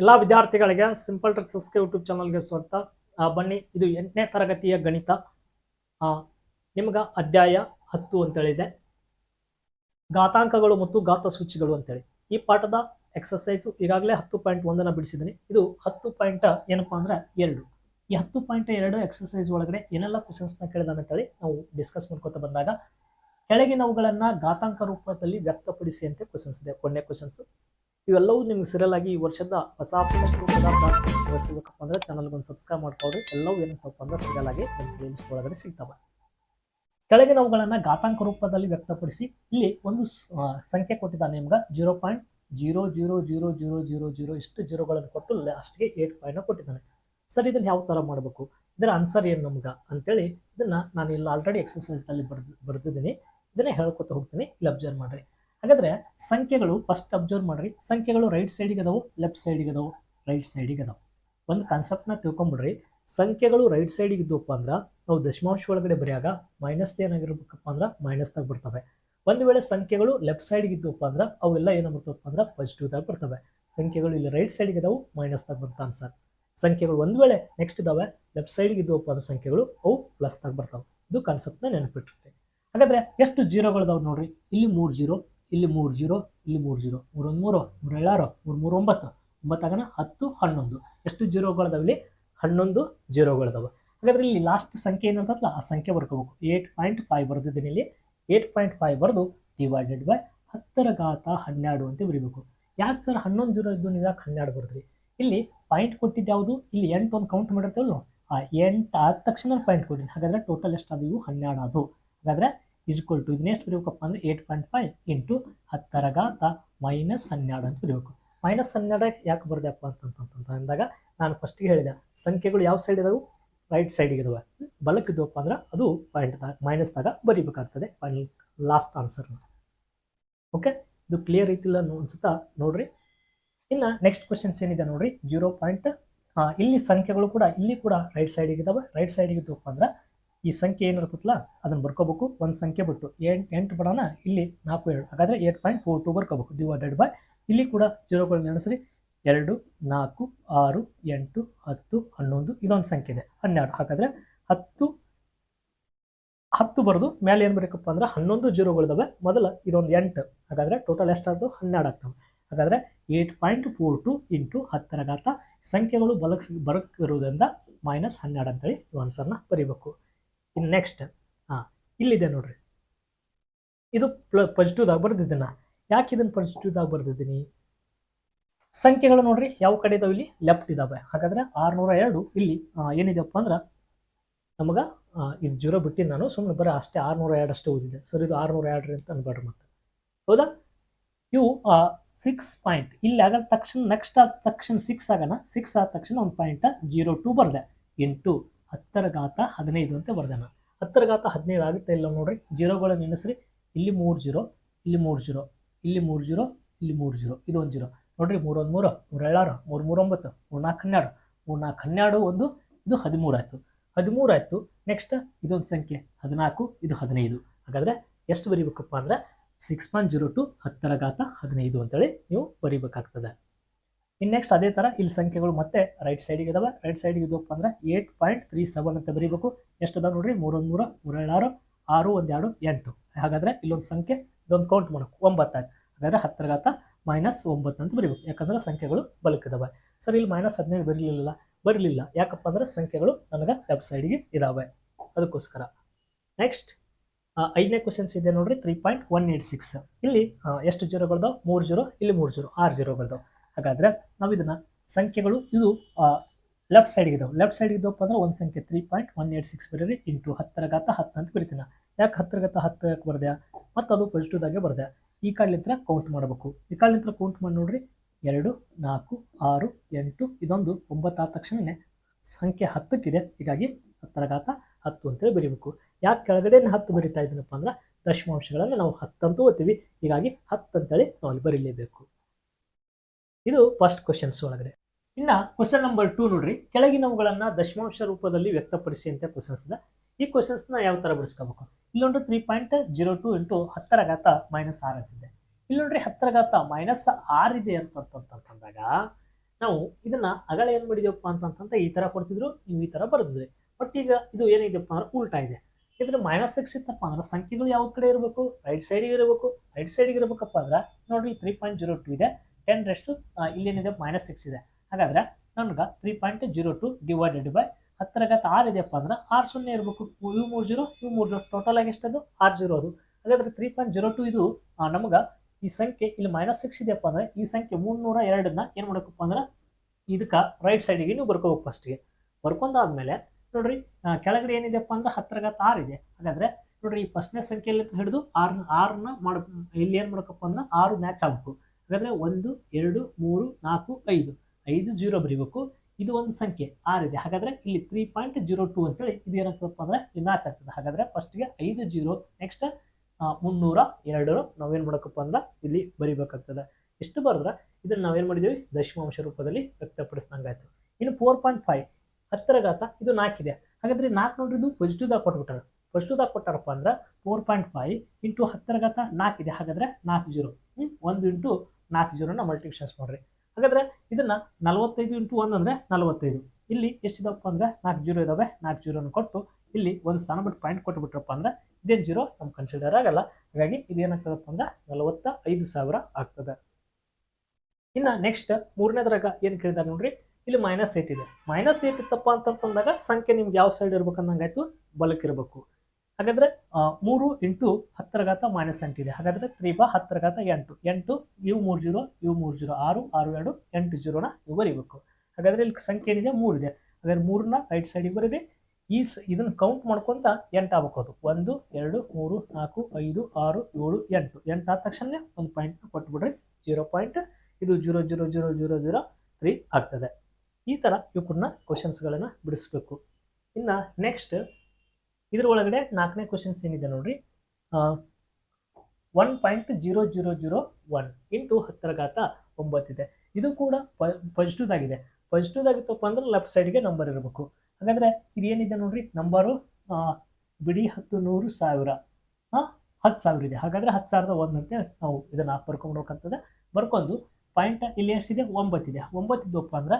ಎಲ್ಲ ವಿದ್ಯಾರ್ಥಿಗಳಿಗೆ simple ಟ್ರಿಕ್ಸಸ್ಗೆ YouTube ಚಾನಲ್ಗೆ ಸ್ವಾಗತ. ಬನ್ನಿ, ಇದು ಎಂಟನೇ ತರಗತಿಯ ಗಣಿತ. ನಿಮ್ಗೆ ಅಧ್ಯಾಯ ಹತ್ತು ಅಂತೇಳಿದೆ. ಘಾತಾಂಕಗಳು ಮತ್ತು ಘಾತ ಸೂಚಿಗಳು ಅಂತೇಳಿ. ಈ ಪಾಠದ ಎಕ್ಸಸೈಸು ಈಗಾಗಲೇ ಹತ್ತು ಪಾಯಿಂಟ್ ಒಂದನ್ನು ಬಿಡಿಸಿದ್ದೀನಿ ಇದು ಹತ್ತು ಪಾಯಿಂಟ್ ಏನಪ್ಪಾ ಅಂದ್ರೆ ಎರಡು. ಈ ಹತ್ತು ಪಾಯಿಂಟ್ ಎರಡು ಎಕ್ಸಸೈಸ್ ಒಳಗಡೆ ಏನೆಲ್ಲ ಕ್ವಶನ್ಸ್ನ ಕೇಳಿದಾನೆ ಅಂತೇಳಿ ನಾವು ಡಿಸ್ಕಸ್ ಮಾಡ್ಕೊತಾ ಬಂದಾಗ, ಕೆಳಗಿನವುಗಳನ್ನು ಘಾತಾಂಕ ರೂಪದಲ್ಲಿ ವ್ಯಕ್ತಪಡಿಸಿ ಅಂತ ಕ್ವಶನ್ಸ್ ಇದೆ. ಕೊನೆ ಕ್ವಶನ್ಸ್ ಇವೆಲ್ಲವೂ ನಿಮ್ಗೆ ಸಿರಿಯಲ್ ಆಗಿ ಈ ವರ್ಷದ ಹೊಸ ಫಸ್ಟ್ ರೂಪದ ಕ್ಲಾಸ್ ಬಳಸಬೇಕಪ್ಪ ಅಂದ್ರೆ ಸಬ್ಸ್ಕ್ರೈಬ್ ಮಾಡ್ಕೊಳ್ಳಿ ಎಲ್ಲವೂ ಏನಂತಪ್ಪ ಅಂದ್ರೆ ಸಿರಿಯಲ್ ಆಗಿ ನಿಮ್ಮ ಪ್ಲೇಲಿಸ್ಟ್ ಒಳಗಡೆ ಸಿಗ್ತವೆ. ಕೆಳಗಿನವುಗಳನ್ನ ಘಾತಾಂಕ ರೂಪದಲ್ಲಿ ವ್ಯಕ್ತಪಡಿಸಿ ಇಲ್ಲಿ ಒಂದು ಸಂಖ್ಯೆ ಕೊಟ್ಟಿದ್ದಾನೆ ನಿಮ್ಗೆ. Zero point zero zero zero zero zero zero ಇಷ್ಟು ಜೀರೋಗಳನ್ನು ಕೊಟ್ಟು ಲಾಸ್ಟ್ಗೆ ಏಟ್ ಪಾಯಿಂಟ್ ಕೊಟ್ಟಿದ್ದಾನೆ. ಸರ್, ಇದನ್ನು ಯಾವ ಥರ ಮಾಡಬೇಕು? ಇದರ ಆನ್ಸರ್ ಏನು ನಮ್ಗೆ? ಅಂತೇಳಿ ಇದನ್ನು ನಾನು ಇಲ್ಲಿ ಆಲ್ರೆಡಿ ಎಕ್ಸಸೈಸ್ನಲ್ಲಿ ಬರ್ದು, ಬರೆದಿದ್ದೀನಿ. ಇದನ್ನೇ ಹೇಳ್ಕೊತ ಹೋಗ್ತೀನಿ. ಇಲ್ಲಿ ಅಬ್ಸರ್ವ್ ಮಾಡ್ರಿ. ಹಾಗಾದ್ರೆ ಸಂಖ್ಯೆಗಳು ಫಸ್ಟ್ ಅಬ್ಸರ್ವ್ ಮಾಡ್ರಿ. ಸಂಖ್ಯೆಗಳು ರೈಟ್ ಸೈಡಿಗೆ ಅದಾವು ಲೆಫ್ಟ್ ಸೈಡಿಗೆ ಅದಾವು ರೈಟ್ ಸೈಡಿಗೆ ಅದಾವು. ಒಂದು ಕಾನ್ಸೆಪ್ಟ್ನ ತಿಳ್ಕೊಂಬಿಡ್ರಿ. ಸಂಖ್ಯೆಗಳು ರೈಟ್ ಸೈಡಿಗೆ ಇದ್ದವಪ್ಪ ಅಂದ್ರೆ ನಾವು ದಶಮಾಂಶ ಒಳಗಡೆ ಬರೆಯಾಗ ಮೈನಸ್ ಏನಾಗಿರ್ಬೇಕಪ್ಪ ಅಂದ್ರೆ ಮೈನಸ್ದಾಗ ಬರ್ತವೆ ಒಂದು ವೇಳೆ ಸಂಖ್ಯೆಗಳು ಲೆಫ್ಟ್ ಸೈಡ್ಗೆ ಇದ್ದವಪ್ಪ ಅಂದ್ರೆ ಅವೆಲ್ಲ ಏನು ಬರ್ತವಪ್ಪ ಅಂದ್ರೆ ಪಾಸಿಟಿವ್ದಾಗ ಬರ್ತವೆ ಸಂಖ್ಯೆಗಳು ಇಲ್ಲಿ ರೈಟ್ ಸೈಡ್ಗೆ ಇದಾವು ಮೈನಸ್ದಾಗ ಬರ್ತಾ ಆನ್ಸರ್ ಸಂಖ್ಯೆಗಳು ಒಂದು ವೇಳೆ ನೆಕ್ಸ್ಟ್ ಇದಾವೆ ಲೆಫ್ಟ್ ಸೈಡ್ಗೆ ಇದ್ದವಪ್ಪ ಅಂದ್ರೆ ಸಂಖ್ಯೆಗಳು ಅವು ಪ್ಲಸ್ದಾಗ ಬರ್ತಾವೆ ಇದು ಕಾನ್ಸೆಪ್ಟ್ನ ನೆನಪಿಟ್ಟಿರ್ತೀವಿ ಹಾಗಾದ್ರೆ ಎಷ್ಟು ಜೀರೋಗಳಿದಾವೆ ನೋಡ್ರಿ? ಇಲ್ಲಿ ಮೂರು ಜೀರೋ ಇಲ್ಲಿ ಮೂರು ಜೀರೋ, ಇಲ್ಲಿ ಮೂರು ಜೀರೋ, ಮೂರೊಂದು ಮೂರು ಮೂರು ಏಳಾರು ಮೂರು ಮೂರು ಒಂಬತ್ತು ಒಂಬತ್ತಾಗನ ಹತ್ತು, ಹನ್ನೊಂದು. ಎಷ್ಟು ಜೀರೋಗಳಿದಾವೆ ಇಲ್ಲಿ? ಹನ್ನೊಂದು ಜೀರೋಗಳಿದಾವೆ. ಹಾಗಾದ್ರೆ ಇಲ್ಲಿ ಲಾಸ್ಟ್ ಸಂಖ್ಯೆ ಏನಂತಲ್ಲ ಆ ಸಂಖ್ಯೆ ಬರ್ಕೋಬೇಕು. ಏಟ್ ಪಾಯಿಂಟ್ ಫೈವ್ ಬರೆದಿದ್ದೀನಿ ಇಲ್ಲಿ. ಏಟ್ ಪಾಯಿಂಟ್ ಫೈವ್ ಬರೆದು ಡಿವೈಡೆಡ್ ಬೈ ಹತ್ತರ ಘಾತ ಹನ್ನೆರಡು ಅಂತ ಬರೀಬೇಕು. ಯಾಕೆ ಸರ್ ಹನ್ನೊಂದು ಜೀರೋ ಇದ್ದು ನೀವು ಯಾಕೆ ಹನ್ನೆರಡು ಬರ್ದ್ರಿ? ಇಲ್ಲಿ ಪಾಯಿಂಟ್ ಕೊಟ್ಟಿದ್ದು ಯಾವುದು? ಇಲ್ಲಿ ಎಂಟು ಒಂದು ಕೌಂಟ್ ಮಾಡಿರ್ತೇವಲ್ಲ ಆ ಎಂಟು ಆದ ತಕ್ಷಣ ಪಾಯಿಂಟ್ ಕೊಟ್ಟಿನಿ ಹಾಗಾದ್ರೆ ಟೋಟಲ್ ಎಷ್ಟಾದವು? ಹನ್ನೆರಡು ಅದು ಹಾಗಾದ್ರೆ ಇಸ್ಕೊಲ್ ಟು ಇದನ್ನ ಎಷ್ಟು ಬರೀಬೇಕಪ್ಪ ಅಂದ್ರೆ ಏಟ್ ಪಾಯಿಂಟ್ ಫೈವ್ ಇಂಟು ಹತ್ತರ ಘಾತ ಮೈನಸ್ ಹನ್ನೆರಡು ಅಂತ ಬರೀಬೇಕು. ಮೈನಸ್ ಹನ್ನೆರಡು ಯಾಕೆ ಬರ್ದಪ್ಪ ಅಂತಂತಂತ ಅಂದಾಗ ನಾನು ಫಸ್ಟಿಗೆ ಹೇಳಿದೆ, ಸಂಖ್ಯೆಗಳು ಯಾವ ಸೈಡ್ ಇದಾವೆ? ರೈಟ್ ಸೈಡಿಗೆ ಇದಾವೆ. ಬಲಕ್ಕೆ ಇದ್ದವಪ್ಪ ಅಂದ್ರೆ ಅದು ಪಾಯಿಂಟ್ ಮೈನಸ್ದಾಗ ಬರೀಬೇಕಾಗ್ತದೆ. ಲಾಸ್ಟ್ ಆನ್ಸರ್ ಓಕೆ ಇದು ಕ್ಲಿಯರ್ ಐತಿಲ್ಲ ಅನ್ಸುತ್ತಾ? ನೋಡ್ರಿ. ಇನ್ನು ನೆಕ್ಸ್ಟ್ ಕ್ವಶನ್ಸ್ ಏನಿದೆ ನೋಡ್ರಿ? ಜೀರೋ ಪಾಯಿಂಟ್ ಇಲ್ಲಿ ಸಂಖ್ಯೆಗಳು ಕೂಡ, ಇಲ್ಲಿ ಕೂಡ ರೈಟ್ ಸೈಡಿಗೆ ಇದಾವೆ. ರೈಟ್ ಸೈಡಿಗೆ ಇದ್ದವಪ್ಪ ಅಂದ್ರೆ ಈ ಸಂಖ್ಯೆ ಏನಿರ್ತದಲ್ಲ ಅದನ್ನ ಬರ್ಕೋಬೇಕು. ಒಂದು ಸಂಖ್ಯೆ ಬಿಟ್ಟು ಎಂಟು ಎಂಟು ಬಡೋಣ? ಇಲ್ಲಿ ನಾಲ್ಕು ಎರಡು. ಹಾಗಾದ್ರೆ ಏಟ್ ಪಾಯಿಂಟ್ ಫೋರ್ ಟು ಬರ್ಕೋಬೇಕು. ಡಿವೈಡೆಡ್ ಬೈ ಇಲ್ಲಿ ಕೂಡ ಜೀರೋಗಳು ನೆನೆಸ್ರಿ ಎರಡು, ನಾಲ್ಕು, ಆರು, ಎಂಟು, ಹತ್ತು, ಹನ್ನೊಂದು ಇದೊಂದು ಸಂಖ್ಯೆ ಇದೆ. ಹನ್ನೆರಡು. ಹಾಗಾದ್ರೆ ಹತ್ತು ಹತ್ತು ಬರೆದು ಮೇಲೆ ಏನು ಬರಬೇಕಪ್ಪ ಅಂದ್ರೆ ಹನ್ನೊಂದು ಜೀರೋಗಳಿದ್ದಾವೆ ಮೊದಲ ಇದೊಂದು ಎಂಟು. ಹಾಗಾದ್ರೆ ಟೋಟಲ್ ಎಷ್ಟಾದ್ದು? ಹನ್ನೆರಡು ಆಗ್ತವೆ. ಹಾಗಾದ್ರೆ eight point four two into ಹತ್ತರ ಸಂಖ್ಯೆಗಳು ಬಲಕ್ ಬರಕ್ಕಿರೋದ್ರಿಂದ ಮೈನಸ್ ಹನ್ನೆರಡು ಅಂತೇಳಿ ಈ ಆನ್ಸರ್ನ ಬರೀಬೇಕು. ಇನ್ನು ನೆಕ್ಸ್ಟ್. ಹಾಂ, ಇಲ್ಲಿದೆ ನೋಡ್ರಿ. ಇದು ಪ್ಲ ಪಾಸಿಟಿವ್ದಾಗ ನಾನು ಯಾಕೆ ಇದನ್ನು ಪಾಸಿಟಿವ್ದಾಗ ಬರ್ದಿದ್ದೀನಿ? ಸಂಖ್ಯೆಗಳು ನೋಡ್ರಿ, ಯಾವ ಕಡೆ ಇದಾವೆ ಇಲ್ಲಿ? ಲೆಫ್ಟ್ ಇದಾವೆ. ಹಾಗಾದ್ರೆ ಆರ್ನೂರ ಎರಡು ಇಲ್ಲಿ ಏನಿದೆಪ್ಪ ಅಂದ್ರೆ, ನಮಗೆ ಇದು ಜೀರೋ ಬಿಟ್ಟಿದ್ದು ನಾನು ಸುಮ್ಮನೆ ಬರೀ ಅಷ್ಟೇ ಆರ್ನೂರ ಎರಡು ಅಷ್ಟೇ ಓದಿದೆ ಸರ್, ಇದು ಆರುನೂರ ಎರಡು ಅಂತ ಅನ್ಬೇಡ್ರಿ ಮತ್ತೆ. ಹೌದಾ? ಇವು ಸಿಕ್ಸ್ ಪಾಯಿಂಟ್ ಇಲ್ಲಿ ಆಗ ತಕ್ಷಣ ನೆಕ್ಸ್ಟ್ ಆದ ತಕ್ಷಣ ಸಿಕ್ಸ್ ಆಗೋಣ ಸಿಕ್ಸ್ ಆದ ತಕ್ಷಣ ಒಂದು ಪಾಯಿಂಟ್ ಜೀರೋ ಟು ಬರ್ದೆ. ಎಂಟು. ಹತ್ತರ ಘಾತ ಹದಿನೈದು ಅಂತ ಬರ್ದಾನ. ಹತ್ತರ ಘಾತ ಹದಿನೈದು ಆಗುತ್ತೆ ಇಲ್ಲ ನೋಡ್ರಿ. ಜೀರೋಗಳನ್ನ ನೆನೆಸ್ರಿ ಇಲ್ಲಿ ಮೂರು ಜೀರೋ, ಇಲ್ಲಿ ಮೂರು ಜೀರೋ, ಇಲ್ಲಿ ಮೂರು ಜೀರೋ, ಇಲ್ಲಿ ಮೂರು ಜೀರೋ ಇದು ಒಂದು ಜೀರೋ. ನೋಡ್ರಿ, ಮೂರೊಂದು ಮೂರು ಮೂರು ಏಳಾರು ಮೂರು ಮೂರು ಒಂಬತ್ತು ಮೂರು ನಾಲ್ಕು ಹನ್ನೆರಡು ಮೂರು ನಾಲ್ಕು ಹನ್ನೆರಡು ಒಂದು, ಇದು ಹದಿಮೂರು ಆಯಿತು ಹದಿಮೂರು ಆಯಿತು ನೆಕ್ಸ್ಟ್ ಇದೊಂದು ಸಂಖ್ಯೆ. ಹದಿನಾಲ್ಕು, ಇದು ಹದಿನೈದು. ಹಾಗಾದರೆ ಎಷ್ಟು ಬರೀಬೇಕಪ್ಪ ಅಂದರೆ ಸಿಕ್ಸ್ ಪಾಯಿಂಟ್ ಜೀರೋ ಟು ಹತ್ತರ ಘಾತ ಹದಿನೈದು ಅಂತೇಳಿ ನೀವು ಬರೀಬೇಕಾಗ್ತದೆ. ಇನ್ನು ನೆಕ್ಸ್ಟ್ ಅದೇ ಥರ ಇಲ್ಲಿ ಸಂಖ್ಯೆಗಳು ಮತ್ತೆ ರೈಟ್ ಸೈಡಿಗೆ ಇದಾವೆ. ರೈಟ್ ಸೈಡಿಗೆ ಇದಪ್ಪ ಅಂದ್ರೆ ಏಟ್ ಪಾಯಿಂಟ್ ತ್ರೀ ಸೆವೆನ್ ಅಂತ ಬರೀಬೇಕು. ಎಷ್ಟು ಅದಾವೆ ನೋಡ್ರಿ? ಮೂರೊಂದು ಮೂರು ಮೂರು ಏಳಾರು ಆರು, ಒಂದೆರಡು, ಎಂಟು. ಹಾಗಾದರೆ ಇಲ್ಲೊಂದು ಸಂಖ್ಯೆ, ಇದೊಂದು ಕೌಂಟ್ ಮಾಡೋಕೆ ಒಂಬತ್ತಾಯ್ತು. ಹಾಗಾದರೆ ಹತ್ತರ ಘಾತ ಮೈನಸ್ ಒಂಬತ್ತು ಅಂತ ಬರೀಬೇಕು. ಯಾಕಂದ್ರೆ ಸಂಖ್ಯೆಗಳು ಬಲಕ್ಕಿದಾವೆ ಸರ್, ಇಲ್ಲಿ ಮೈನಸ್ ಹದಿನೈದು ಬರಲಿಲ್ಲ ಬರಲಿಲ್ಲ. ಯಾಕಪ್ಪ ಅಂದ್ರೆ ಸಂಖ್ಯೆಗಳು ನನಗೆ ಲೆಫ್ಟ್ ಇದಾವೆ. ಅದಕ್ಕೋಸ್ಕರ. ನೆಕ್ಸ್ಟ್ ಐದನೇ ಕ್ವಶನ್ಸ್ ಇದೆ ನೋಡ್ರಿ three point one eight six ಇಲ್ಲಿ ಎಷ್ಟು ಜೀರೋ ಜೀರೋಗಳದಾವ್ ಮೂರು ಜೀರೋ, ಇಲ್ಲಿ ಮೂರು ಜೀರೋ, ಆರು ಜೀರೋಗಳದಾವ್ ಹಾಗಾದ್ರೆ ನಾವು ಇದನ್ನ ಸಂಖ್ಯೆಗಳು ಇದು ಲೆಫ್ಟ್ ಸೈಡ್ಗೆ ಇದಾವೆ. ಲೆಫ್ಟ್ ಸೈಡ್ಗೆ ಇದ್ದವಪ್ಪ ಅಂದ್ರೆ ಒಂದು ಸಂಖ್ಯೆ three point one eight six ಬರೀರಿ ಇಂಟು ಹತ್ತರ ಘಾತ ಹತ್ತು ಅಂತ ಬರಿತೀನಿ ಯಾಕೆ ಹತ್ತರ ಘಾತ ಹತ್ತು ಯಾಕೆ ಬರ್ದೆ? ಮತ್ತು ಅದು ಪಾಸಿಟಿವ್ದಾಗೆ ಬರ್ದೆ. ಈ ಕಾಡ್ಲಿಂತ್ರ ಕೌಂಟ್ ಮಾಡಬೇಕು. ಈ ಕಾಡ್ಲಿಂತ್ರ ಕೌಂಟ್ ಮಾಡಿ ನೋಡ್ರಿ, ಎರಡು, ನಾಲ್ಕು, ಆರು, ಎಂಟು, ಇದೊಂದು ಒಂಬತ್ತಾದ ಆದ ತಕ್ಷಣನೇ ಸಂಖ್ಯೆ ಹತ್ತಕ್ಕಿದೆ. ಹೀಗಾಗಿ ಹತ್ತರ ಘಾತ ಹತ್ತು ಅಂತೇಳಿ ಬರೀಬೇಕು. ಯಾಕೆ ಕೆಳಗಡೆ ಹತ್ತು ಬರಿತಾ ಇದ್ದೀನಪ್ಪ ಅಂದ್ರೆ ದಶಮಾಂಶಗಳನ್ನು ನಾವು ಹತ್ತಂತೂ ಓದ್ತೀವಿ. ಹೀಗಾಗಿ ಹತ್ತು ಅಂತೇಳಿ ನಾವು ಬರೀಲೇಬೇಕು. ಇದು ಫಸ್ಟ್ ಕ್ವಶನ್ಸ್ ಒಳಗಡೆ. ಇನ್ನ ಕ್ವಶನ್ ನಂಬರ್ ಟೂ ನೋಡ್ರಿ. ಕೆಳಗಿನವುಗಳನ್ನ ದಶಮಾಂಶ ರೂಪದಲ್ಲಿ ವ್ಯಕ್ತಪಡಿಸಿ ಅಂತ ಕ್ವಶನ್ಸ್ ಇದೆ. ಈ ಕ್ವಶನ್ಸ್ನ ಯಾವ ಥರ ಬಿಡಿಸ್ಕೋಬೇಕು? ಇಲ್ಲೊಂದು three point zero two into ಹತ್ತರ ಘಾತ ಮೈನಸ್ ಆರ್ ಅಂತಿದೆ. ಇಲ್ಲಿ ನೋಡ್ರಿ ಹತ್ತರ ಘಾತ ಮೈನಸ್ ಆರ್ ಇದೆ ಅಂತಂತಂದಾಗ ನಾವು ಇದನ್ನ ಅಗಳ ಏನು ಮಾಡಿದೀವಪ್ಪ ಅಂತಂತ ಈ ತರ ಕೊಡ್ತಿದ್ರು, ನೀವು ಈ ಥರ ಬರೆದಿದ್ರಿ. ಬಟ್ ಈಗ ಇದು ಏನಿದೆಪ್ಪ ಅಂದ್ರೆ ಉಲ್ಟಾ ಇದೆ. ಇದ್ರ ಮೈನಸ್ ಸಿಕ್ಸ್ ಇತ್ತಪ್ಪ ಅಂದ್ರೆ ಸಂಖ್ಯೆಗಳು ಯಾವ ಕಡೆ ಇರಬೇಕು? ರೈಟ್ ಸೈಡಿಗೆ ಇರಬೇಕು. ರೈಟ್ ಸೈಡಿಗೆ ಇರಬೇಕಪ್ಪ ಅಂದ್ರೆ ನೋಡ್ರಿ ತ್ರೀ ಪಾಯಿಂಟ್ ಜೀರೋ ಟು ಇದೆ. ಟೆನ್ ರೆಸ್ಟು ಇಲ್ಲೇನಿದೆ ಮೈನಸ್ ಸಿಕ್ಸ್ ಇದೆ. ಹಾಗಾದ್ರೆ ನನ್ಗೆ three point zero two divided by ಹತ್ತರಗತ್ತ ಆರು ಇದೆಯಪ್ಪ ಅಂದ್ರೆ ಆರು ಸೊನ್ನೆ ಇರಬೇಕು. ಇವು ಮೂರು ಜೀರೋ ಇವು ಮೂರು ಜೀರೋ ಟೋಟಲ್ ಆಗಿ ಎಷ್ಟದು? ಆರು ಜೀರೋ ಅದು. ಹಾಗಾದ್ರೆ ತ್ರೀ ಪಾಯಿಂಟ್ ಜೀರೋ ಟು ಇದು ನಮ್ಗೆ ಈ ಸಂಖ್ಯೆ ಇಲ್ಲಿ ಮೈನಸ್ ಸಿಕ್ಸ್ ಇದೆಯಪ್ಪ ಅಂದ್ರೆ ಈ ಸಂಖ್ಯೆ ಮುನ್ನೂರ ಎರಡನ್ನ ಏನು ಮಾಡಬೇಕಪ್ಪ ಅಂದ್ರೆ ಇದಕ್ಕೆ ರೈಟ್ ಸೈಡಿಗೆ ನೀವು ಬರ್ಕೋಬೇಕು ಫಸ್ಟ್ಗೆ ಬರ್ಕೊಂಡಾದ್ಮೇಲೆ ನೋಡ್ರಿ ಕೆಳಗಡೆ ಏನಿದೆಪ್ಪ ಅಂದ್ರೆ ಹತ್ತರಗತ್ತ ಆರು ಇದೆ. ಹಾಗಾದ್ರೆ ನೋಡ್ರಿ ಈ ಫಸ್ಟ್ನೇ ಸಂಖ್ಯೆಯಲ್ಲಿ ಹಿಡಿದು ಆರು ಆರನ್ನ ಮಾಡ, ಇಲ್ಲಿ ಏನು ಮಾಡಬೇಕಪ್ಪ ಅಂದ್ರೆ ಆರು ಮ್ಯಾಚ್ ಆಗಬೇಕು. ಹಾಗಾದ್ರೆ ಒಂದು, ಎರಡು, ಮೂರು, ನಾಲ್ಕು, ಐದು. ಐದು, ಜೀರೋ ಬರೀಬೇಕು. ಇದು ಒಂದು ಸಂಖ್ಯೆ. ಆರಿದೆ ಹಾಗಾದರೆ ಇಲ್ಲಿ ತ್ರೀ ಪಾಯಿಂಟ್ ಜೀರೋ ಟು ಅಂತೇಳಿ ಇದು ಏನಾಗ್ತದಪ್ಪ ಅಂದರೆ ಇದು ಮ್ಯಾಚ್ ಆಗ್ತದೆ. ಹಾಗಾದರೆ ಫಸ್ಟ್ಗೆ ಐದು, ಜೀರೋ ನೆಕ್ಸ್ಟ್ ಮುನ್ನೂರ ಎರಡು ನಾವೇನು ಮಾಡೋಕ್ಕಪ್ಪ ಅಂದ್ರೆ ಇಲ್ಲಿ ಬರಿಬೇಕಾಗ್ತದೆ. ಎಷ್ಟು ಬರೆದ್ರೆ ಇದನ್ನು ನಾವೇನು ಮಾಡಿದ್ದೀವಿ ದಶಮಾಂಶ ರೂಪದಲ್ಲಿ ವ್ಯಕ್ತಪಡಿಸಿದಂಗಾಯ್ತು. ಇನ್ನು ಫೋರ್ ಪಾಯಿಂಟ್ ಫೈವ್ ಹತ್ತರ ಘಾತ, ಇದು ನಾಲ್ಕಿದೆ ಹಾಗಾದ್ರೆ ನಾಲ್ಕು ನೋಡ್ರಿ, ಇದು ಪಾಸಿಟಿವ್ದಾಗ ಕೊಟ್ಬಿಟ್ಟಾರೆ. ಪಾಸಿಟಿವ್ದಾಗ ಕೊಟ್ಟಾರಪ್ಪ ಅಂದ್ರೆ ಫೋರ್ ಪಾಯಿಂಟ್ ಫೈವ್ ಇಂಟು ಹತ್ತರ ಘಾತ ನಾಲ್ಕಿದೆ ಹಾಗಾದ್ರೆ ನಾಲ್ಕು, ಜೀರೋ. ಒಂದು ಇಂಟು ನಾಲ್ಕು ಜೀರೋನ ಮಲ್ಟಿಪ್ಷನ್ಸ್ ಮಾಡ್ರಿ. ಹಾಗಾದ್ರೆ ಇದನ್ನ ನಲವತ್ತೈದು ಇಂಟು ಒಂದು ಅಂದ್ರೆ ನಲವತ್ತೈದು. ಇಲ್ಲಿ ಎಷ್ಟಿದಪ್ಪ ಅಂದ್ರೆ ನಾಲ್ಕು ಜೀರೋ ಇದಾವೆ, ನಾಲ್ಕು ಜೀರೋನ ಕೊಟ್ಟು ಇಲ್ಲಿ ಒಂದು ಸ್ಥಾನ ಬಿಟ್ಟು ಪಾಯಿಂಟ್ ಕೊಟ್ಟುಬಿಟ್ರಪ್ಪ ಅಂದ್ರೆ ಇದೇನು ಜೀರೋ? ನಮ್ಗೆ ಕನ್ಸಿಡರ್ ಆಗಲ್ಲ. ಹಾಗಾಗಿ ಇದೇನಾಗ್ತದಪ್ಪ ಅಂದ್ರೆ ನಲವತ್ತ ಐದು ಸಾವಿರ ಆಗ್ತದೆ. ಇನ್ನು ನೆಕ್ಸ್ಟ್ ಮೂರನೇದ್ರಾಗ ಏನು ಕೇಳಿದಾರೆ ನೋಡ್ರಿ? ಇಲ್ಲಿ ಮೈನಸ್ ಏಟ್ ಇದೆ. ಮೈನಸ್ ಏಟ್ ಇತ್ತಪ್ಪ ಅಂತಂತಂದಾಗ ಸಂಖ್ಯೆ ನಿಮ್ಗೆ ಯಾವ ಸೈಡ್ ಇರ್ಬೇಕಂದಂಗಾಯ್ತು? ಬಲಕ್ಕಿರಬೇಕು ಹಾಗಾದ್ರೆ ಮೂರು ಇಂಟು ಹತ್ತರ ಘಾತ ಮೈನಸ್ ಎಂಟು ಇದೆ. ಹಾಗಾದ್ರೆ ತ್ರೀ ಬಾ ಹತ್ತರ ಘಾತ ಎಂಟು. ಎಂಟು, ಇವು ಮೂರು ಜೀರೋ, ಇವು ಮೂರು ಜೀರೋ. ಆರು ಆರು ಎರಡು, ಎಂಟು ಜೀರೋನ ಇವು ಬರೀಬೇಕು ಹಾಗಾದ್ರೆ ಇಲ್ಲಿ ಸಂಖ್ಯೆ ಏನಿದೆ? ಮೂರು ಇದೆ. ಹಾಗಾದ್ರೆ ಮೂರನ್ನ ರೈಟ್ ಸೈಡಿಗೆ ಬರೀರಿ ಈ ಸ, ಇದನ್ನ ಕೌಂಟ್ ಮಾಡ್ಕೊಂತ ಎಂಟು ಆಗ್ಬೇಕು ಅದು. ಒಂದು, ಎರಡು, ಮೂರು, ನಾಲ್ಕು, ಐದು, ಆರು, ಏಳು, ಎಂಟು. ಎಂಟು ಆದ ತಕ್ಷಣ ಒಂದು ಪಾಯಿಂಟ್ ಕೊಟ್ಬಿಡ್ರಿ. ಜೀರೋ ಪಾಯಿಂಟ್ ಇದು zero zero zero zero zero, three ಆಗ್ತದೆ. ಈ ಥರ ಇವಕ್ಕನ್ನ ಕ್ವಶನ್ಸ್ಗಳನ್ನು ಬಿಡಿಸ್ಬೇಕು. ಇನ್ನು ನೆಕ್ಸ್ಟ್ ಇದ್ರ ಒಳಗಡೆ ನಾಲ್ಕನೇ ಕ್ವಶನ್ಸ್ ಏನಿದೆ ನೋಡ್ರಿ? One point zero zero zero one into ಹತ್ತರ ಘಾತ ಒಂಬತ್ತಿದೆ ಇದು. ಕೂಡ ಪಾಸಿಟಿವ್ದಾಗಿದೆ ಪಾಸಿಟಿವ್ದಾಗಿತ್ತಪ್ಪ ಅಂದ್ರೆ ಲೆಫ್ಟ್ ಸೈಡ್ಗೆ ನಂಬರ್ ಇರಬೇಕು. ಹಾಗಾದ್ರೆ ಇದೇನಿದೆ ನೋಡ್ರಿ? ನಂಬರು ಬಿಡಿ ಹತ್ತು ನೂರು ಸಾವಿರ. ಹಾಂ ಹತ್ತು ಸಾವಿರ ಇದೆ. ಹಾಗಾದ್ರೆ ಹತ್ತು ಸಾವಿರದ ಒಂದಂತೆ ನಾವು ಇದನ್ನು ಹೋಗ್ತದೆ ಬರ್ಕೊಂಡು ಪಾಯಿಂಟ್ ಇಲ್ಲಿ ಎಷ್ಟಿದೆ? ಒಂಬತ್ತಿದೆ ಒಂಬತ್ತಿದ್ದಪ್ಪ ಅಂದ್ರೆ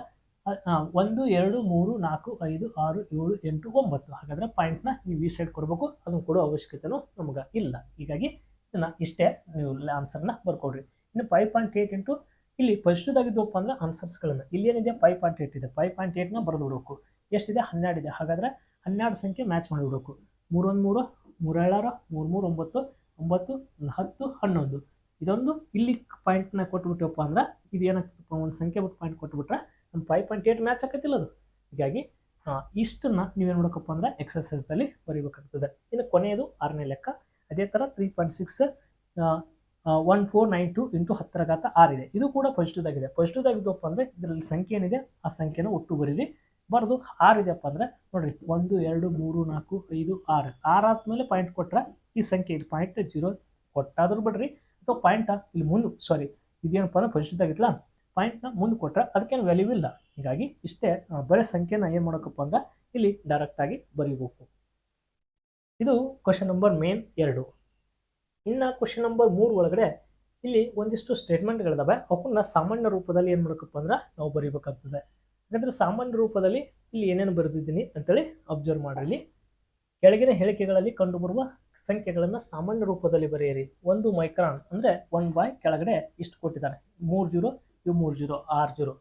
ಒಂದು, ಎರಡು, ಮೂರು, ನಾಲ್ಕು, ಐದು, ಆರು, ಏಳು, ಎಂಟು, ಒಂಬತ್ತು. ಹಾಗಾದ್ರೆ ಪಾಯಿಂಟ್ನ ನೀವು ಈ ಸೈಡ್ ಕೊಡಬೇಕು. ಅದನ್ನು ಕೊಡೋ ಅವಶ್ಯಕತೆನೂ ನಮಗೆ ಇಲ್ಲ. ಹೀಗಾಗಿ ಇದನ್ನ ಇಷ್ಟೇ ನೀವು ಆನ್ಸರ್ನ ಬರ್ಕೊಡ್ರಿ. ಇನ್ನು ಫೈವ್ ಪಾಯಿಂಟ್ ಏಯ್ಟ್ ಇಂಟು ಇಲ್ಲಿ ಪಾಸಿಟಿವ್ದಾಗಿದ್ದಪ್ಪ ಅಂದ್ರೆ ಆನ್ಸರ್ಸ್ಗಳನ್ನು ಇಲ್ಲಿ ಏನಿದೆ? ಫೈವ್ ಪಾಯಿಂಟ್ ಏಯ್ಟ್ ಇದೆ. ಫೈವ್ ಪಾಯಿಂಟ್ ಏಯ್ಟ್ನ ಬರೆದು ಬಿಡಬೇಕು. ಎಷ್ಟಿದೆ? ಹನ್ನೆರಡು ಇದೆ. ಹಾಗಾದ್ರೆ ಹನ್ನೆರಡು ಸಂಖ್ಯೆ ಮ್ಯಾಚ್ ಮಾಡಿಬಿಡಬೇಕು ಮೂರೊಂದು ಮೂರು ಮೂರೇಳಾರು ಮೂರು ಮೂರು ಒಂಬತ್ತು ಒಂಬತ್ತು, ಹತ್ತು, ಹನ್ನೊಂದು. ಇದೊಂದು ಇಲ್ಲಿ ಪಾಯಿಂಟ್ನ ಕೊಟ್ಬಿಟ್ಟಪ್ಪ ಅಂದ್ರೆ ಇದು ಏನಾಗ್ತದಪ್ಪ? ಒಂದು ಸಂಖ್ಯೆ ಬಿಟ್ಟು ಪಾಯಿಂಟ್ ಕೊಟ್ಬಿಟ್ರೆ ಒಂದು ಫೈವ್ ಪಾಯಿಂಟ್ ಏಯ್ಟ್ ಮ್ಯಾಚ್ ಆಕತಿಲ್ಲ ಅದು. ಹೀಗಾಗಿ ಇಷ್ಟನ್ನು ನೀವೇನು ಮಾಡಬೇಕಪ್ಪ ಅಂದ್ರೆ ಎಕ್ಸಸೈಸ್ದಲ್ಲಿ ಬರೀಬೇಕಾಗ್ತದೆ. ಇನ್ನು ಕೊನೆಯದು ಆರನೇ ಲೆಕ್ಕ. ಅದೇ ಥರ three point six one four nine two into ಹತ್ತರ ಘಾತ ಆರಿದೆ ಇದು. ಕೂಡ ಪಾಸಿಟಿವ್ದಾಗಿದೆ ಪಾಸಿಟಿವ್ದಾಗಿದ್ದಪ್ಪ ಅಂದರೆ ಇದರಲ್ಲಿ ಸಂಖ್ಯೆ ಏನಿದೆ, ಆ ಸಂಖ್ಯೆನ ಒಟ್ಟು ಬರೀರಿ ಬರೆದು ಆರು ಇದೆಯಪ್ಪ ಅಂದರೆ ನೋಡಿರಿ, ಒಂದು, ಎರಡು, ಮೂರು, ನಾಲ್ಕು, ಐದು, ಆರು. ಆರು ಆದ್ಮೇಲೆ ಪಾಯಿಂಟ್ ಕೊಟ್ಟರೆ ಈ ಸಂಖ್ಯೆ ಇಲ್ಲಿ ಪಾಯಿಂಟ್ ಜೀರೋ ಕೊಟ್ಟಾದರೂ ಬಿಡ್ರಿ. ಅಥವಾ ಪಾಯಿಂಟ ಇಲ್ಲಿ ಮುಂದೆ ಸಾರಿ ಇದೇನಪ್ಪ ಅಂದ್ರೆ ಪಾಸಿಟಿವ್ದಾಗಿತ್ತಲ್ಲ ಪಾಯಿಂಟ್ನ ಮುಂದೆ ಕೊಟ್ಟರೆ ಅದಕ್ಕೇನು ವ್ಯಾಲ್ಯೂ ಇಲ್ಲ. ಹೀಗಾಗಿ ಇಷ್ಟೇ ಬರೀ ಸಂಖ್ಯೆನ ಏನು ಮಾಡೋಕಪ್ಪ ಅಂದ್ರೆ ಇಲ್ಲಿ ಡೈರೆಕ್ಟಾಗಿ ಬರೀಬೇಕು. ಇದು ಕ್ವಶನ್ ನಂಬರ್ ಮೇನ್ ಎರಡು. ಇನ್ನು ಕ್ವಶನ್ ನಂಬರ್ ಮೂರು ಒಳಗಡೆ ಇಲ್ಲಿ ಒಂದಿಷ್ಟು ಸ್ಟೇಟ್ಮೆಂಟ್ಗಳಿದಾವೆ ಅವನ್ನ ಸಾಮಾನ್ಯ ರೂಪದಲ್ಲಿ ಏನು ಮಾಡಬೇಕಪ್ಪ ಅಂದ್ರೆ ನಾವು ಬರೀಬೇಕಾಗ್ತದೆ. ಹಾಗಾದ್ರೆ ಸಾಮಾನ್ಯ ರೂಪದಲ್ಲಿ ಇಲ್ಲಿ ಏನೇನು ಬರೆದಿದ್ದೀನಿ ಅಂತೇಳಿ ಅಬ್ಸರ್ವ್ ಮಾಡಿರಲಿ ಕೆಳಗಿನ ಹೇಳಿಕೆಗಳಲ್ಲಿ ಕಂಡುಬರುವ ಸಂಖ್ಯೆಗಳನ್ನು ಸಾಮಾನ್ಯ ರೂಪದಲ್ಲಿ ಬರೆಯಿರಿ. ಒಂದು ಮೈಕ್ರಾನ್ ಅಂದರೆ ಒನ್ ಬಾಯ್ ಕೆಳಗಡೆ ಇಷ್ಟು ಕೊಟ್ಟಿದ್ದಾರೆ. ಮೂರು, ಜೀರೋ ಇವು ಮೂರು ಜೀರೋ, ಆರು ಜೀರೋ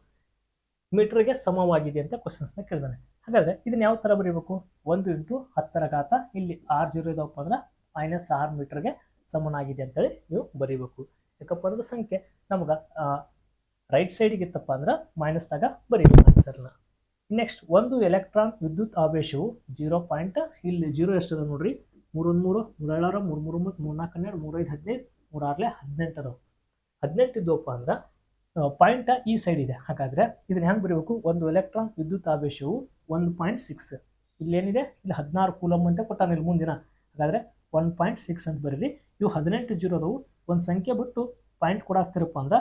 ಮೀಟರ್ಗೆ ಸಮವಾಗಿದೆ ಅಂತ ಕ್ವಶನ್ಸ್ನ ಕೇಳಿದಾನೆ. ಹಾಗಾದ್ರೆ ಇದನ್ನ ಯಾವ ಥರ ಬರೀಬೇಕು? ಒಂದು ಇಂಟು ಹತ್ತರ ಘಾತ ಇಲ್ಲಿ ಆರು ಜೀರೋ ಇದಾವಪ್ಪ ಅಂದ್ರೆ ಮೈನಸ್ ಆರು ಮೀಟರ್ಗೆ ಸಮನಾಗಿದೆ ಅಂತೇಳಿ ನೀವು ಬರೀಬೇಕು. ಯಾಕಪ್ಪ ಅಂದ್ರೆ ಸಂಖ್ಯೆ ನಮ್ಗೆ ರೈಟ್ ಸೈಡಿಗೆ ಇತ್ತಪ್ಪ ಅಂದ್ರೆ ಮೈನಸ್ದಾಗ ಬರೀಬೇಕು ಆನ್ಸರ್ನ ನೆಕ್ಸ್ಟ್ ಒಂದು ಎಲೆಕ್ಟ್ರಾನ್ ವಿದ್ಯುತ್ ಆವೇಶವು ಜೀರೋ ಪಾಯಿಂಟ್, ಇಲ್ಲಿ ಜೀರೋ ಎಷ್ಟದ ನೋಡ್ರಿ? ಮೂರೊಂದು ಮೂರು ಮೂರೇಳಾರ ಮೂರು ಮೂರು ಮೂರು ನಾಲ್ಕು ಹನ್ನೆರಡು, ಮೂರೈದು, ಹದಿನೈದು, ಮೂರಾರ್ಲೆ ಹದಿನೆಂಟು ಅದಾವೆ. ಹದಿನೆಂಟು ಇದ್ದವಪ್ಪ ಅಂದ್ರೆ ಪಾಯಿಂಟ್ ಈ ಸೈಡ್ ಇದೆ. ಹಾಗಾದ್ರೆ ಇದನ್ನ ಹೆಂಗೆ ಬರೀಬೇಕು? ಒಂದು ಎಲೆಕ್ಟ್ರಾನ್ ವಿದ್ಯುತ್ ಆವೇಶವು ಒಂದು ಪಾಯಿಂಟ್ ಸಿಕ್ಸ್ ಇಲ್ಲೇನಿದೆ? ಇಲ್ಲಿ ಹದಿನಾರು ಕೂಲಮ್ ಅಂತ ಕೊಟ್ಟಾನ ಇಲ್ಲಿ ಮುಂದಿನ. ಹಾಗಾದ್ರೆ ಒನ್ ಪಾಯಿಂಟ್ ಸಿಕ್ಸ್ ಅಂತ ಬರೀರಿ. ಇವು ಹದಿನೆಂಟು ಜೀರೋ ಅದಾವು ಒಂದು ಸಂಖ್ಯೆ ಬಿಟ್ಟು ಪಾಯಿಂಟ್ ಕೂಡ ಹಾಕ್ತಿರಪ್ಪ ಅಂದ್ರೆ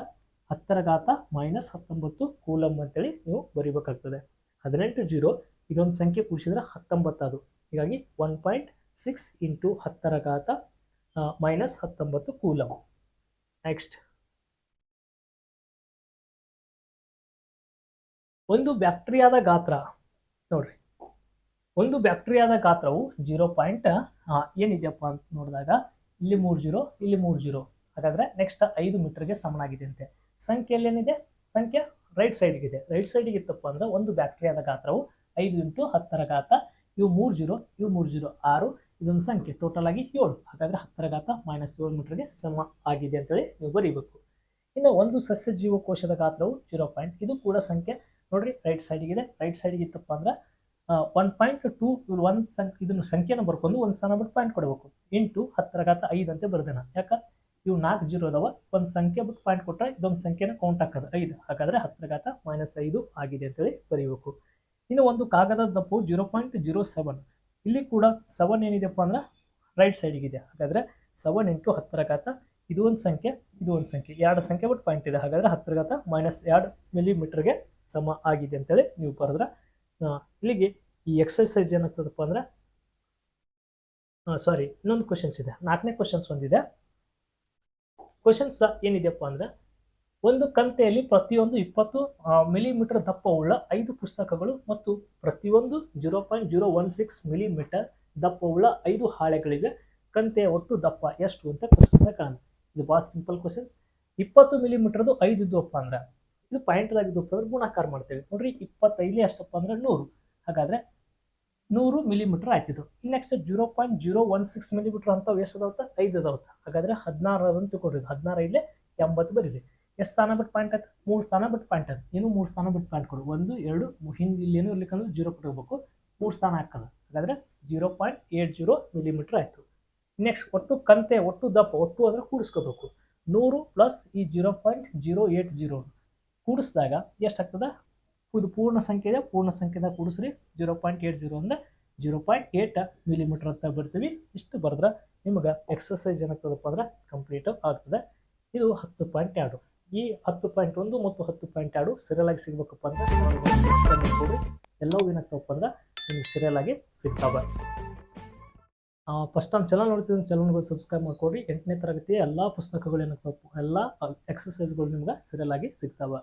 ಹತ್ತರ ಘಾತ ಮೈನಸ್ ಹತ್ತೊಂಬತ್ತು ಕೂಲಮ್ ಅಂತೇಳಿ ನೀವು ಬರೀಬೇಕಾಗ್ತದೆ. ಹದಿನೆಂಟು ಜೀರೋ, ಇದೊಂದು ಸಂಖ್ಯೆ ಕೂಡಿಸಿದ್ರೆ ಹತ್ತೊಂಬತ್ತದು. ಹೀಗಾಗಿ ಒನ್ ಪಾಯಿಂಟ್ ಸಿಕ್ಸ್ ಇಂಟು ಹತ್ತರ ಘಾತ ಮೈನಸ್ ಹತ್ತೊಂಬತ್ತು ಕೂಲಮ್ ನೆಕ್ಸ್ಟ್ ಒಂದು ಬ್ಯಾಕ್ಟೀರಿಯಾದ ಗಾತ್ರ, ನೋಡ್ರಿ. ಒಂದು ಬ್ಯಾಕ್ಟೀರಿಯಾದ ಗಾತ್ರವು ಜೀರೋ ಪಾಯಿಂಟ್ ಏನಿದೆಯಪ್ಪ ಅಂತ ನೋಡಿದಾಗ ಇಲ್ಲಿ ಮೂರು ಜೀರೋ, ಇಲ್ಲಿ ಮೂರು ಜೀರೋ. ಹಾಗಾದ್ರೆ ನೆಕ್ಸ್ಟ್ ಐದು ಮೀಟರ್ಗೆ ಸಮನಾಗಿದೆ ಅಂತೆ ಸಂಖ್ಯೆಯಲ್ಲಿ ಏನಿದೆ ಸಂಖ್ಯೆ ರೈಟ್ ಸೈಡ್ಗಿದೆ ರೈಟ್ ಸೈಡಿಗೆ ಇತ್ತಪ್ಪ ಅಂದ್ರೆ ಒಂದು ಬ್ಯಾಕ್ಟೀರಿಯಾದ ಗಾತ್ರವು ಐದು ಇಂಟು ಹತ್ತರ ಘಾತ, ಇವು ಮೂರು ಜೀರೋ, ಇವು ಮೂರು ಜೀರೋ ಆರು, ಇದೊಂದು ಸಂಖ್ಯೆ. ಟೋಟಲ್ ಆಗಿ ಏಳು. ಹಾಗಾದ್ರೆ ಹತ್ತರ ಘಾತ ಮೈನಸ್ ಏಳು ಮೀಟರ್ಗೆ ಸಮ ಆಗಿದೆ ಅಂತೇಳಿ ನೀವು ಬರೀಬೇಕು. ಇನ್ನು ಒಂದು ಸಸ್ಯ ಜೀವಕೋಶದ ಗಾತ್ರವು ಜೀರೋ ಪಾಯಿಂಟ್, ಇದು ಕೂಡ ಸಂಖ್ಯೆ ನೋಡ್ರಿ ರೈಟ್ ಸೈಡಿಗಿದೆ ರೈಟ್ ಸೈಡ್ ಇತ್ತಪ್ಪ ಅಂದ್ರೆ ಒನ್ ಪಾಯಿಂಟ್ ಟೂ ಒನ್ ಸಂ ಇದನ್ನು ಸಂಖ್ಯೆನ ಬರ್ಕೊಂಡು ಒಂದು ಸ್ಥಾನ ಬಿಟ್ಟು ಪಾಯಿಂಟ್ ಕೊಡಬೇಕು. ಎಂಟು, ಹತ್ತರ ಘಾತ ಅಂತ ಬರ್ದೇನ. ಯಾಕ? ಇವು ನಾಲ್ಕು ಜೀರೋ ಅದಾವ. ಒಂದು ಸಂಖ್ಯೆ ಬಿಟ್ಟು ಪಾಯಿಂಟ್ ಕೊಟ್ಟರೆ ಇದೊಂದು ಸಂಖ್ಯೆನ ಕೌಂಟ್ ಹಾಕೋದು ಐದು. ಹಾಗಾದ್ರೆ ಹತ್ತರ ಘಾತ ಮೈನಸ್ ಐದು ಆಗಿದೆ ಅಂತೇಳಿ ಬರೀಬೇಕು. ಇನ್ನು ಒಂದು ಕಾಗದದ ದಪ್ಪು ಜೀರೋ ಪಾಯಿಂಟ್ ಜೀರೋ ಸೆವೆನ್ ಇಲ್ಲಿ ಕೂಡ ಸೆವೆನ್ ಏನಿದೆಪ್ಪ ಅಂದ್ರೆ ರೈಟ್ ಸೈಡಿಗಿದೆ ಹಾಗಾದ್ರೆ ಸೆವೆನ್ ಇಂಟು ಹತ್ತರ ಘಾತ ಇದು ಒಂದು ಸಂಖ್ಯೆ, ಇದು ಒಂದು ಸಂಖ್ಯೆ. ಎರಡು ಸಂಖ್ಯೆ ಬಿಟ್ಟು ಪಾಯಿಂಟ್ ಇದೆ. ಹಾಗಾದ್ರೆ ಹತ್ತಿರಗತ ಮೈನಸ್ ಎರಡು ಮಿಲಿಮೀಟರ್ಗೆ ಸಮ ಆಗಿದೆ ಅಂತೇಳಿ ನೀವು ಬರೆದ್ರೆ ಇಲ್ಲಿಗೆ ಈ ಎಕ್ಸರ್ಸೈಸ್ ಏನಾಗ್ತದಪ್ಪ ಅಂದ್ರೆ ಸಾರಿ ಇನ್ನೊಂದು ಕ್ವಶನ್ಸ್ ಇದೆ. ನಾಲ್ಕನೇ ಕ್ವಶನ್ಸ್ ಒಂದಿದೆ. ಕ್ವಶನ್ಸ್ ಏನಿದೆಯಪ್ಪ ಅಂದ್ರೆ, ಒಂದು ಕಂತೆಯಲ್ಲಿ ಪ್ರತಿಯೊಂದು ಇಪ್ಪತ್ತು ಮಿಲಿಮೀಟರ್ ದಪ್ಪವುಳ್ಳ ಐದು ಪುಸ್ತಕಗಳು ಮತ್ತು ಪ್ರತಿಯೊಂದು zero point zero one six millimetre ದಪ್ಪವುಳ್ಳ ಐದು ಹಾಳೆಗಳಿವೆ. ಕಂತೆಯ ಒಟ್ಟು ದಪ್ಪ ಎಷ್ಟು ಅಂತ ಪ್ರಶ್ನೆ ಕಾಣ ಇದು ಭಾಳ ಸಿಂಪಲ್ ಕ್ವಶನ್ಸ್ ಇಪ್ಪತ್ತು ಮಿಲಿಮೀಟರ್ದು ಐದು ಇದ್ವಪ್ಪ ಅಂದ್ರೆ, ಇದು ಪಾಯಿಂಟ್ದಾಗ ಇದ್ದಪ್ಪ ಅಂದ್ರೆ ಗುಣಾಕಾರ ಮಾಡ್ತೇವೆ. ನೋಡ್ರಿ ಇಪ್ಪತ್ತೈದು ಅಷ್ಟಪ್ಪ ಅಂದ್ರೆ ನೂರು. ಹಾಗಾದ್ರೆ ನೂರು millimetre ಆಯ್ತಿದ್ದು next zero point zero one six millimetre ಅಂತ ಎಷ್ಟು ಅದಾವತ್ತ? ಐದು ಅದಾವತ್ತ. ಹಾಗಾದ್ರೆ ಹದಿನಾರು ಅದನ್ನು ತಿಳ್ಕೊಡ್ರಿ ಹದಿನಾರು ಇಲ್ಲೇ ಎಂಬತ್ತು ಬರೀರಿ. ಎಷ್ಟು ಸ್ಥಾನ ಬಿಟ್ಟು ಪಾಯಿಂಟ್ ಆಯ್ತು? ಮೂರು ಸ್ಥಾನ ಬಿಟ್ಟು ಪಾಯಿಂಟ್ ಆಯ್ತು. ಇನ್ನು ಮೂರು ಸ್ಥಾನ ಬಿಟ್ಟು ಪಾಯಿಂಟ್ ಕೊಡು. ಒಂದು, ಎರಡು ಇಲ್ಲಿ ಹಿಂದೆ ಇಲ್ಲೇನು ಇರ್ಲಿಕ್ಕಂದ್ರೆ ಜೀರೋ ಕೊಟ್ಟಿರ್ಬೇಕು. ಮೂರು ಸ್ಥಾನ ಹಾಕೋದು. ಹಾಗಾದ್ರೆ zero point eight zero millimetre ಆಯಿತು. ನೆಕ್ಸ್ಟ್ ಒಟ್ಟು ಕಂತೆ, ಒಟ್ಟು ದಪ್ಪ, ಒಟ್ಟು ಅಂದರೆ ಕೂಡಿಸ್ಕೋಬೇಕು. ನೂರು ಪ್ಲಸ್ ಈ zero point zero eight zero ಕೂಡಿಸಿದಾಗ ಎಷ್ಟಾಗ್ತದೆ ಇದು ಪೂರ್ಣ ಸಂಖ್ಯೆ ಇದೆ. ಪೂರ್ಣ ಸಂಖ್ಯೆದಾಗ ಕೂಡಿಸ್ರಿ. ಜೀರೋ ಪಾಯಿಂಟ್ ಏಟ್ ಜೀರೋ ಅಂದರೆ ಜೀರೋ ಪಾಯಿಂಟ್ ಏಟ್ ಮಿಲಿಮೀಟರ್ ಅಂತ ಬರ್ತೀವಿ ಇಷ್ಟು ಬರೆದ್ರೆ ನಿಮ್ಗೆ ಎಕ್ಸಸೈಸ್ ಏನಾಗ್ತದಪ್ಪ ಅಂದ್ರೆ ಕಂಪ್ಲೀಟ್ ಆಗ್ತದೆ. ಇದು ಹತ್ತು ಪಾಯಿಂಟ್ ಎರಡು. ಈ ಹತ್ತು ಪಾಯಿಂಟ್ ಒಂದು ಮತ್ತು ಹತ್ತು ಪಾಯಿಂಟ್ ಎರಡು ಸೀರಿಯಲ್ ಆಗಿ ಸಿಗ್ಬೇಕಪ್ಪ ಅಂದ್ರೆ ಎಲ್ಲವೂ ಏನಾಗ್ತವಪ್ಪ ಅಂದ್ರೆ ನಿಮ್ಗೆ ಸೀರಿಯಲ್ ಆಗಿ ಸಿಗ್ತಾವೆ. ಫಸ್ಟ್ ಟೈಮ್ ಚಾನಲ್ ನೋಡ್ತಿದ್ರೆ ಚಾನಲ್ಗಳು ಸಬ್ಸ್ಕ್ರೈಬ್ ಮಾಡ್ಕೊಡ್ರಿ ಎಂಟನೇ ತರಗತಿಯ ಎಲ್ಲ ಪುಸ್ತಕಗಳು ಏನಪ್ಪ, ಎಲ್ಲ ಎಕ್ಸಸೈಸ್ಗಳು ನಿಮ್ಗೆ ಸಿರಿಯಲ್ ಆಗಿ ಸಿಗ್ತಾವೆ.